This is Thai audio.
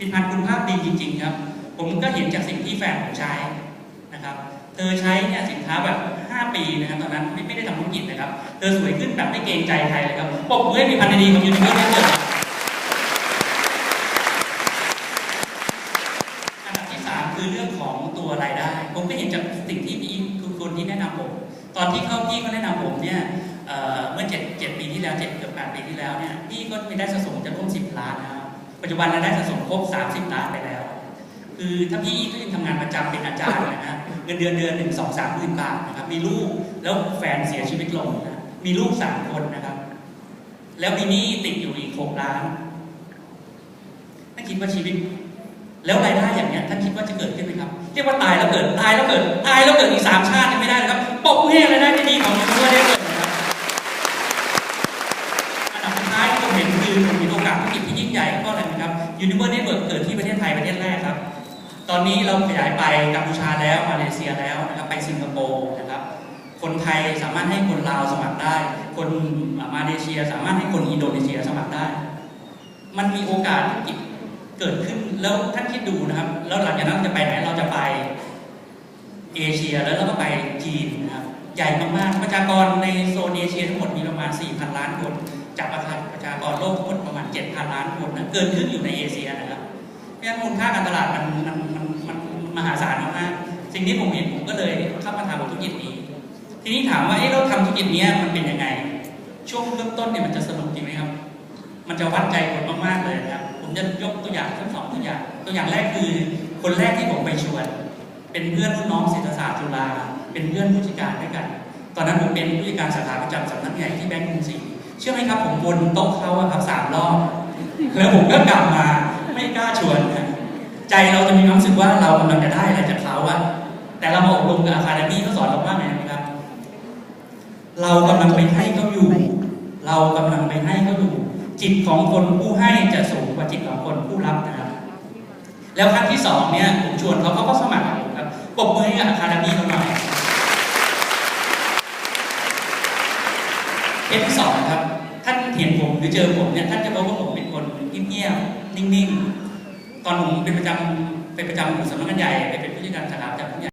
ผลิตภัณฑ์คุณภาพดีจริง ๆ ครับ ผมก็เห็นจากสิ่งที่แฟนผมใช้นะครับ เธอใช้เนี่ยสินค้าแบบ 5 ปีนะครับตอนนั้นไม่ได้ทำธุรกิจนะครับ เธอสวยขึ้นแบบไม่เกรงใจใครเลยครับปกมือให้ผลิตภัณฑ์ดีๆของยูนิเวอร์ได้เลยอันดับที่สามคือเรื่องของตัวรายได้ ผมก็เห็นจากสิ่งที่พี่คือคนที่แนะนำผม ตอนที่เข้าพี่เขาแนะนำผมเนี่ยเมื่อเจ็ดเจ็ดปีที่แล้วเจ็ดเกือบแปดปีที่แล้วเนี่ยพี่ก็มีได้สะสมจะร่วมสิบล้านนะ ปัจจุบันรายได้สะสมครบสามสิบล้านไปแล้ว คือถ้าพี่ก็ยังทำงานประจำเป็นอาจารย์นะฮะเงินเดือนเดือนหนึ่งสองสามหมื่นบาทนะครับ มีลูกแล้วแฟนเสียชีวิตลงนะมีลูกสามคนนะครับ แล้วมีนี้ติดอยู่อีกหกล้านท่านคิดว่าชีวิต แล้วรายได้อย่างเนี้ยท่านคิดว่าจะเกิดขึ้นไหมครับเรียกว่าตายแล้วเกิดตายแล้วเกิดตายแล้วเกิดอีกสามชาติยังไม่ได้นะครับปกมือให้รายได้ที่ดีของคุณว่าได้เกิดนะครับอันดับสุดท้ายที่ผมเห็นคือผมเห็นโอกาสธุรกิจที่ยิ่งใหญ่ก็อะไรนะครับยู นิเวอร์เน็ตเวิร์กเกิดที่ประเทศไทยประเทศแรกครับ ตอนนี้เราขยายไปกัมพูชาแล้วมาเลเซียแล้วนะครับไปสิงคโปร์นะครับคนไทยสามารถให้คนลาวสมัครได้ คนมาเลเซียสามารถให้คนอินโดนีเซียสมัครได้ มันมีโอกาสธุรกิจเกิดขึ้นแล้วท่านคิดดูนะครับ แล้วหลังจากนั้นเราจะไปไหนเราจะไปเอเชียแล้วเราก็ไปจีนนะครับใหญ่มากๆประชากรในโซนเอเชียทั้งหมดมีประมาณ4,000 ล้านคนจากประชากรโลกทั้งหมด 7,000 ล้านคนนะเกินครึ่งอยู่ในเอเชียนะครับเพราะฉะนั้นมูลค่าการตลาดมันมันมันมันมหาศาลมากๆสิ่งที่ผมเห็นผมก็เลยเข้ามาทำธุรกิจนี้ ทีนี้ถามว่าเอ๊ะเราทำธุรกิจนี้มันเป็นยังไง ช่วงเริ่มต้นเนี่ยมันจะสนุกจริงไหมครับ มันจะวัดใจคนมากๆเลยนะครับผมจะยกตัวอย่างทั้งสองตัวอย่าง ตัวอย่างแรกคือคนแรกที่ผมไปชวน เป็นเพื่อนรุ่นน้องเศรษฐศาสตร์จุฬาเป็นเพื่อนผู้จัดการด้วยกัน ตอนนั้นผมเป็นผู้จัดการสาขาประจำสำนักใหญ่ที่แบงก์กรุงศรี เชื่อไหมครับผมวนโต๊ะเขาอะครับสามรอบแล้วผมก็กลับมาไม่กล้าชวน ใจเราจะมีความรู้สึกว่าเรากำลังจะได้อะไรจากเขาอะแต่เรามาอบรมกับอาคาเดมี่เขาสอนเราว่าไงนะครับ เรากำลังไปให้เขาอยู่ เรากำลังไปให้เขาอยู่ จิตของคนผู้ให้จะสูงกว่าจิตของคนผู้รับนะครับ แล้วครั้งที่สองเนี่ยผมชวนเขาเขาก็สมัครครับปรบมือให้กับอาคาเดมี่เขาหน่อย เคสที่สองครับท่านเห็นผมหรือเจอผมเนี่ยท่านจะบอกว่าผมเป็นคนเงียบๆนิ่งๆ ตอนผมเป็นประจำเป็นประจำอยู่สำนักงานใหญ่ไปเป็นผู้จัดการสาขาประจำผู้ใหญ่